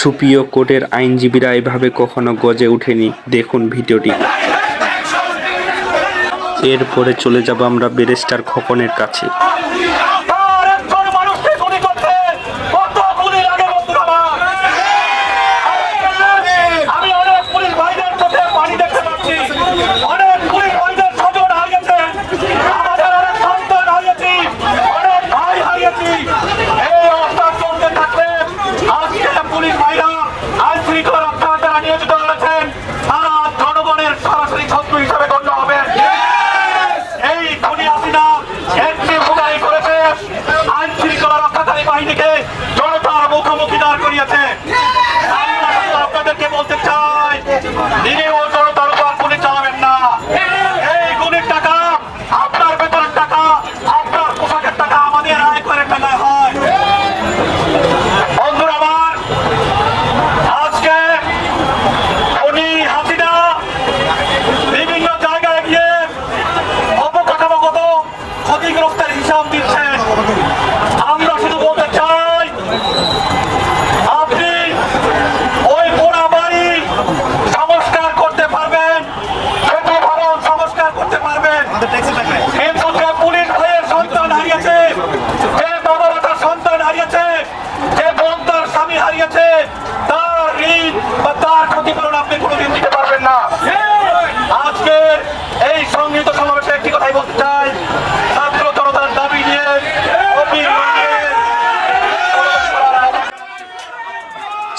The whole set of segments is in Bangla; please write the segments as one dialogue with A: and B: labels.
A: সুপ্রিয় কোর্টের আইনজীবীরা এভাবে কখনো গজে ওঠেনি। দেখুন ভিডিওটি। এরপরে চলে যাব আমরা ব্যারিস্টার খোকনের কাছে।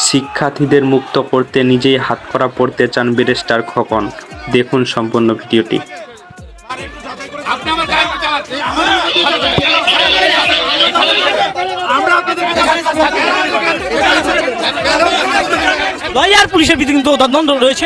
A: শিক্ষার্থীদের মুক্ত করতে নিজেই হাতকড়া পড়তে চান ব্যারিস্টার খোকন। দেখুন সম্পূর্ণ ভিডিওটি।
B: আপনি আমার গাড়ি চালাচ্ছেন। আমরা আপনাদের
C: লয়ার পুলিশের ভিতরে কিন্তু দ্বন্দ্ব রয়েছে।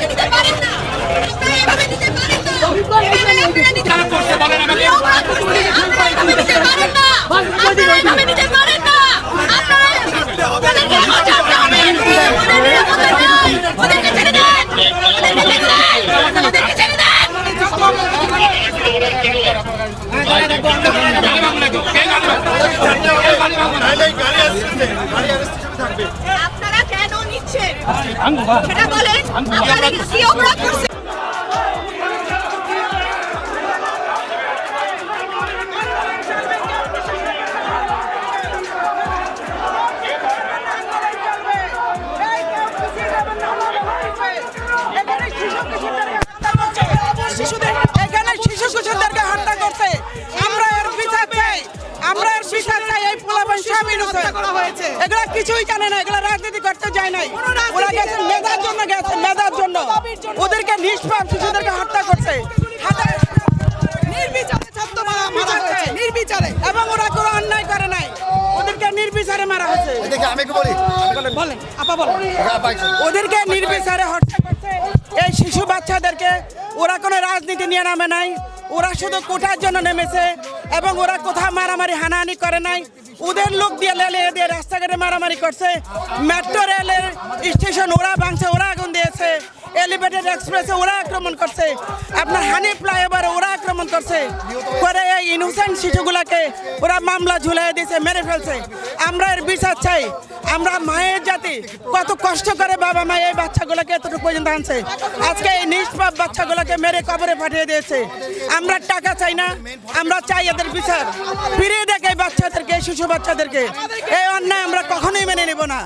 D: দিতে পারেন না এভাবে দিতে পারেন না এভাবে দিতে পারেন না এভাবে দিতে পারেন না আপনারা এভাবে দিতে পারেন না আপনারা ওদেরকে বাঁচাতে হবে ওদের নিরাপত্তা নাই ওদেরকে ছেড়ে দেন ওদেরকে ছেড়ে দেন ওদেরকে ছেড়ে দেন আপনারা কেন নিচ্ছেন সেটা বলেন আপনারা কি অপরাধ করছেন
E: কিছুই জানে না এগুলা রাজনীতি করতে যায় নাই। ওরা গেছে মেধার জন্য গেছে মেধার জন্য। ওদেরকে নিষ্পাপ শিশুদেরকে হত্যা করছে। নির্বিচারে ছাত্র মারা মারা হয়েছে নির্বিচারে। এবং ওরা কোনো অন্যায় করে নাই। ওদেরকে নির্বিচারে মারা হয়েছে।
B: আমি কি বলি।
E: বলেন আপা বলেন। ওদেরকে নির্বিচারে হত্যা করছে। এই শিশু বাচ্চাদেরকে ওরা কোনো রাজনীতি নিয়ে নামে নাই। ওরা শুধু কোঠার জন্য নেমেছে এবং ওরা কোথাও মারামারি হানাহানি করে নাই। ওদের লোক দিয়ে লেলে দিয়ে রাস্তাঘাটে মারামারি করছে। মেট্রো রেলের স্টেশন ওরা ভাঙছে, ওরা আগুন দিয়েছে। এলিভেটেড এক্সপ্রেসে ওরা আক্রমণ করছে। আপনার হানি ফ্লাইওভারে ওরা আক্রমণ করছে। করে এই ইনোসেন্ট শিশুগুলাকে ওরা মামলা ঝুলাই দিয়েছে, মেরে ফেলছে। আমরা এর বিচার চাই। আমরা মায়ের জাতি। কত কষ্ট করে বাবা মা এই বাচ্চাগুলোকে এতটুকু পর্যন্ত আনছে। আজকে এই নিষ্পাপ বাচ্চাগুলোকে মেরে কবরে পাঠিয়ে দিয়েছে। আমরা টাকা চাই না, আমরা চাই এদের বিচার। ফিরিয়ে দেখ এই বাচ্চাদেরকে, এই শিশু বাচ্চাদেরকে। এই অন্যায় আমরা কখনোই মেনে নেব না।